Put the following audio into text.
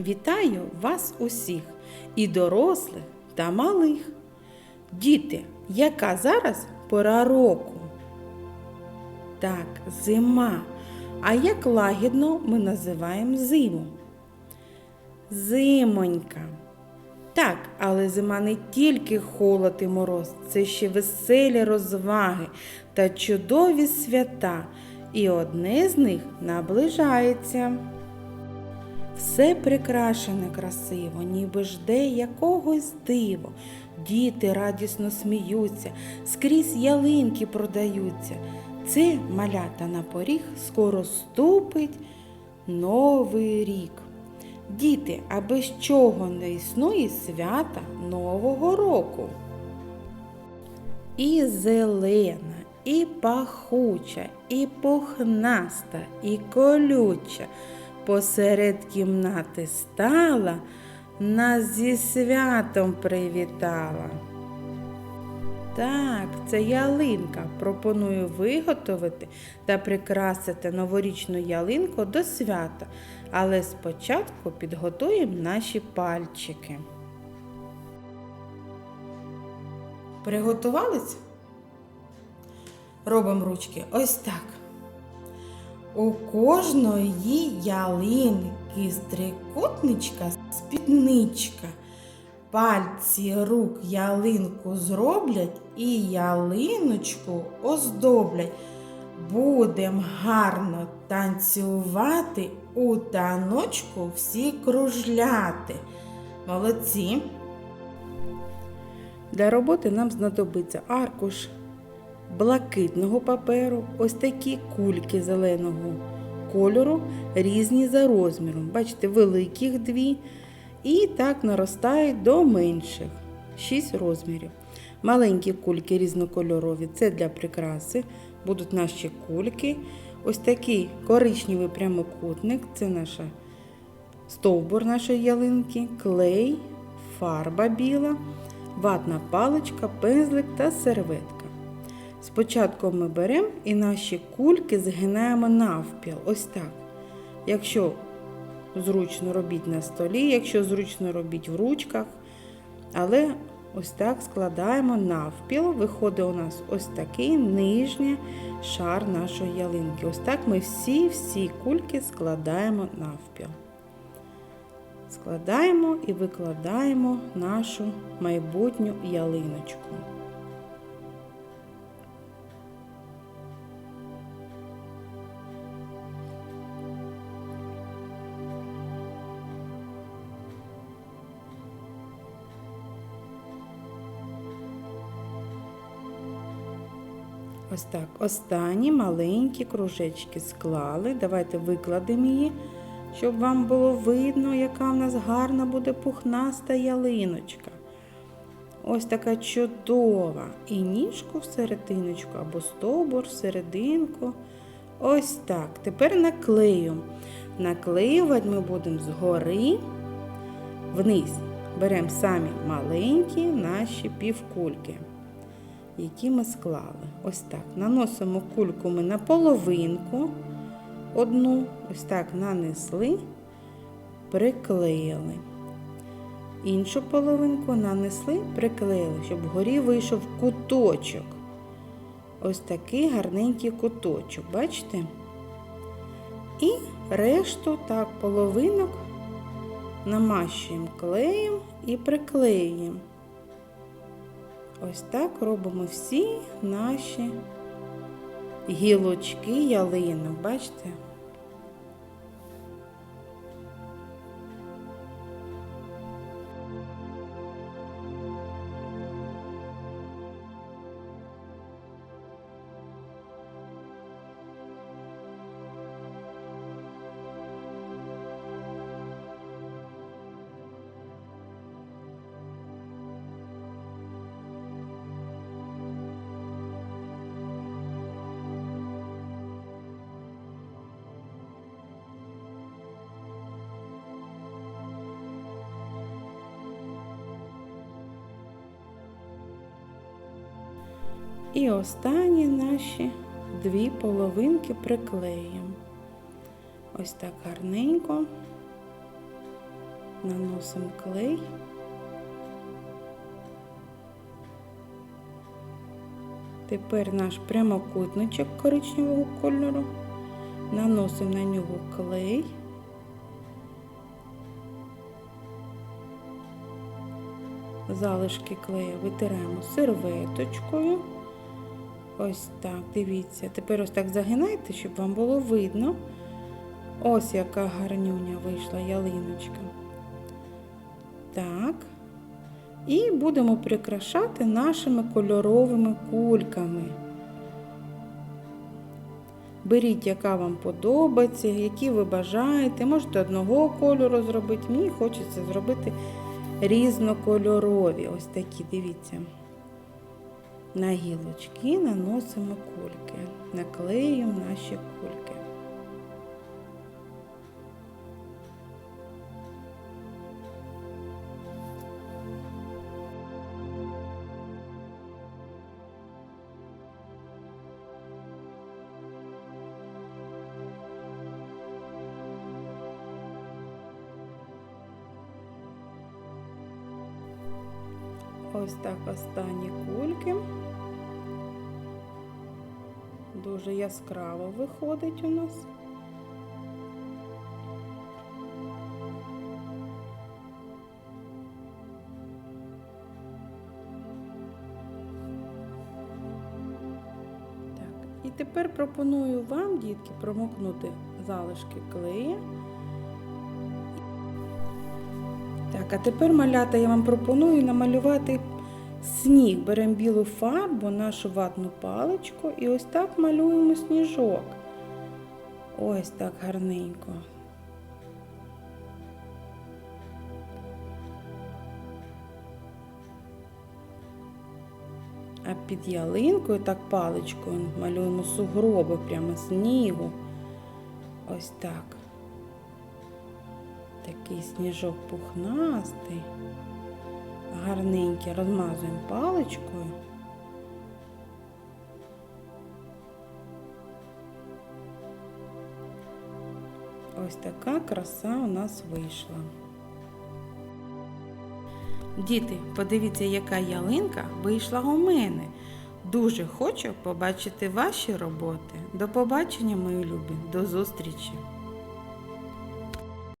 Вітаю вас усіх, і дорослих та малих. Діти, яка зараз пора року? Так, зима. А як лагідно ми називаємо зиму? Зимонька. Так, але зима не тільки холод і мороз, це ще веселі розваги та чудові свята. І одне з них наближається. Все прикрашене красиво, ніби жде якогось диво. Діти радісно сміються, скрізь ялинки продаються. Це малята на поріг скоро ступить новий рік. Діти, а без чого не існує свята Нового року? І зелена, і пахуча, і пухнаста, і колюча. Посеред кімнати стала, нас зі святом привітала. Так, це ялинка. Пропоную виготовити та прикрасити новорічну ялинку до свята. Але спочатку підготуємо наші пальчики. Приготувались? Робимо ручки ось так. У кожної ялинки з трикутничка спідничка. Пальці рук ялинку зроблять і ялиночку оздоблять. Будем гарно танцювати, у таночку всі кружляти. Молодці. Для роботи нам знадобиться аркуш блакитного паперу, ось такі кульки зеленого кольору, різні за розміром. Бачите, великих дві. І так наростають до менших 6 розмірів. Маленькі кульки різнокольорові це для прикраси. Будуть наші кульки. Ось такий коричневий прямокутник це наша стовбур нашої ялинки, клей, фарба біла, ватна паличка, пензлик та серветка. Спочатку ми беремо і наші кульки згинаємо навпіл. Ось так. Якщо зручно робіть на столі, якщо зручно робіть в ручках. Але ось так складаємо навпіл. Виходить у нас ось такий нижній шар нашої ялинки. Ось так ми всі-всі кульки складаємо навпіл. Складаємо і викладаємо нашу майбутню ялиночку. Ось так. Останні маленькі кружечки склали. Давайте викладемо її, щоб вам було видно, яка в нас гарна буде пухнаста ялиночка. Ось така чудова. І ніжку в серединочку або стовбур в серединку. Ось так. Тепер наклею. Наклеювати ми будемо згори вниз. Беремо самі маленькі наші півкульки які ми склали. Ось так. Наносимо кульку ми на половинку, одну, ось так нанесли, приклеїли. Іншу половинку нанесли, приклеїли, щоб вгорі вийшов куточок. Ось такий гарненький куточок, бачите? І решту, так, половинок намащуємо клеєм і приклеюємо. Ось так робимо всі наші гілочки ялинок, бачите? І останні наші дві половинки приклеїмо. Ось так гарненько. Наносимо клей. Тепер наш прямокутничок коричневого кольору. Наносимо на нього клей. Залишки клею витираємо серветочкою. Ось так, дивіться. Тепер ось так загинайте, щоб вам було видно. Ось яка гарнюня вийшла ялиночка. Так. І будемо прикрашати нашими кольоровими кульками. Беріть, яка вам подобається, які ви бажаєте. Можете одного кольору зробити. Мені хочеться зробити різнокольорові. Ось такі, дивіться. На гілочки наносимо кульки, наклеюємо наші кульки. Ось так останні кульки. Дуже яскраво виходить у нас. І тепер пропоную вам, дітки, промокнути залишки клея. Так, а тепер, малята, я вам пропоную намалювати сніг. Беремо білу фарбу, нашу ватну паличку і ось так малюємо сніжок. Ось так гарненько. А під ялинкою так паличкою малюємо сугроби прямо снігу. Ось так. Такий сніжок пухнастий, гарненький, розмазуємо паличкою. Ось така краса у нас вийшла. Діти, подивіться, яка ялинка вийшла у мене. Дуже хочу побачити ваші роботи. До побачення, мої любі, до зустрічі!